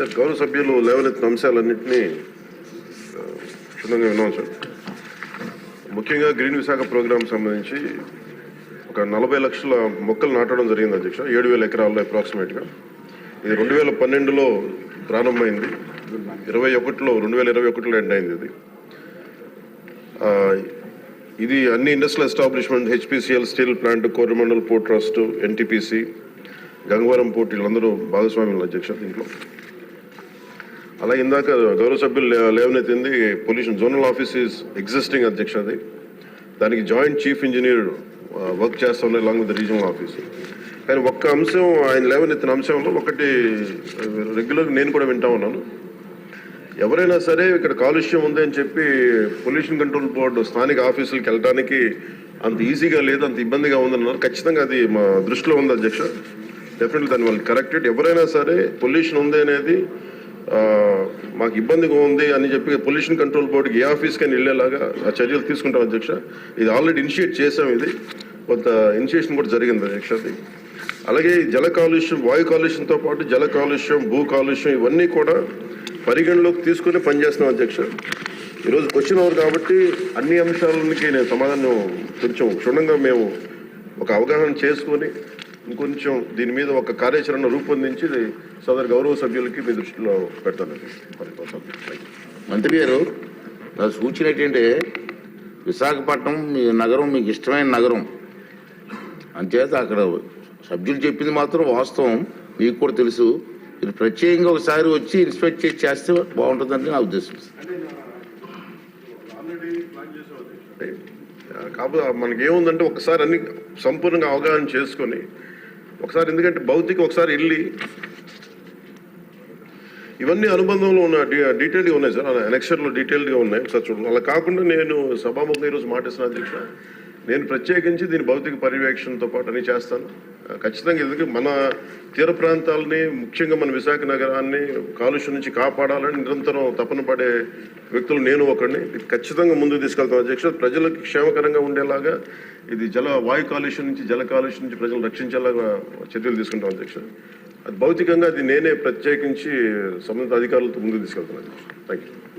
Sir గౌరవ సభ్యులు లేవనెత్తిన అంశాలన్నింటినీ క్షుణ్ణంగా విన్నాం సార్. ముఖ్యంగా గ్రీన్ విశాఖ ప్రోగ్రాం సంబంధించి ఒక నలభై లక్షల మొక్కలు నాటడం జరిగింది అధ్యక్ష. ఏడు వేల ఎకరాల్లో అప్రాక్సిమేట్గా. ఇది రెండు వేల పన్నెండులో ప్రారంభమైంది. ఇరవై ఒకటిలో రెండు వేల ఇరవై ఒకటిలో ఎండ్ అయింది ఇది. ఇది అన్ని industrial establishment H P C L steel plant Coromandel port trust N T P C Gangavaram port వీళ్ళందరూ భాగస్వామ్యులు అధ్యక్ష దీంట్లో. అలాగే ఇందాక గౌరవ సభ్యులు లేవనెత్తింది pollution zonal office is existing అధ్యక్ష అది. దానికి జాయింట్ చీఫ్ ఇంజనీర్ వర్క్ చేస్తున్నారు అలాంగ్ విత్ రీజనల్ ఆఫీస్ కానీ ఒక్క అంశం ఆయన లేవనెత్తిన అంశంలో ఒకటి రెగ్యులర్గా నేను కూడా వింటా ఉన్నాను. ఎవరైనా సరే ఇక్కడ కాలుష్యం ఉంది అని చెప్పి పొల్యూషన్ కంట్రోల్ బోర్డు స్థానిక ఆఫీసులకు వెళ్ళడానికి అంత ఈజీగా లేదు అంత ఇబ్బందిగా ఉందన్నారు. ఖచ్చితంగా అది మా దృష్టిలో ఉంది అధ్యక్ష. డెఫినెట్లీ దాన్ని వాళ్ళు కరెక్టెడ్ ఎవరైనా సరే పొల్యూషన్ ఉంది అనేది మాకు ఇబ్బందిగా ఉంది అని చెప్పి పొల్యూషన్ కంట్రోల్ బోర్డుకి ఏ ఆఫీస్కైనా వెళ్ళేలాగా ఆ చర్యలు తీసుకుంటాం అధ్యక్ష. ఇది ఆల్రెడీ ఇనిషియేట్ చేసాం ఇది. కొంత ఇనిషియేషన్ కూడా జరిగింది అధ్యక్ష అది. అలాగే జల కాలుష్యం వాయు కాలుష్యంతో పాటు జల కాలుష్యం భూ కాలుష్యం ఇవన్నీ కూడా పరిగణలోకి తీసుకుని పనిచేస్తున్నాం అధ్యక్ష. ఈరోజు క్వశ్చన్ అవర్ కాబట్టి అన్ని అంశాలకి నేను సమాధానం కొంచెం క్షుణ్ణంగా మేము ఒక అవగాహన చేసుకొని ఇంకొంచెం దీని మీద ఒక కార్యాచరణ రూపొందించి సదరు గౌరవ సభ్యులకి మీ దృష్టిలో పెడతానండి మంత్రి గారు నా సూచన ఏంటంటే విశాఖపట్నం మీ నగరం మీకు ఇష్టమైన నగరం. అంచేత అక్కడ సభ్యులు చెప్పింది మాత్రం వాస్తవం మీకు కూడా తెలుసు. మీరు ప్రత్యేకంగా ఒకసారి వచ్చి ఇన్స్పెక్ట్ చేసి చేస్తే బాగుంటుందని నా ఉద్దేశం. కాకపోతే మనకి ఏముందంటే ఒకసారి అన్ని సంపూర్ణంగా అవగాహన చేసుకొని ఒకసారి ఎందుకంటే భౌతిక ఒకసారి వెళ్ళి ఇవన్నీ అనుబంధంలో ఉన్న డీటెయిల్గా ఉన్నాయి సార్. ఎలక్షన్లో డీటెయిల్గా ఉన్నాయి. ఒకసారి చూడండి. అలా కాకుండా నేను సభాముఖం ఈరోజు మాటిస్తున్న అధ్యక్ష నేను ప్రత్యేకించి దీని భౌతిక పర్యవేక్షణతో పాటు అని చేస్తాను. ఖచ్చితంగా ఎందుకు మన తీర ప్రాంతాలని ముఖ్యంగా మన విశాఖ నగరాన్ని కాలుష్యం నుంచి కాపాడాలని నిరంతరం తపన పడే వ్యక్తులు నేను ఒకడిని. ఇది ఖచ్చితంగా ముందుకు తీసుకెళ్తాను అధ్యక్ష ప్రజలకు క్షేమకరంగా ఉండేలాగా ఇది జల వాయు కాలుష్యం నుంచి జల కాలుష్యం నుంచి ప్రజలు రక్షించేలాగా చర్యలు తీసుకుంటాం అధ్యక్ష. అది భౌతికంగా అది నేనే ప్రత్యేకించి సంబంధిత అధికారులతో ముందుకు తీసుకెళ్తాను థ్యాంక్ యూ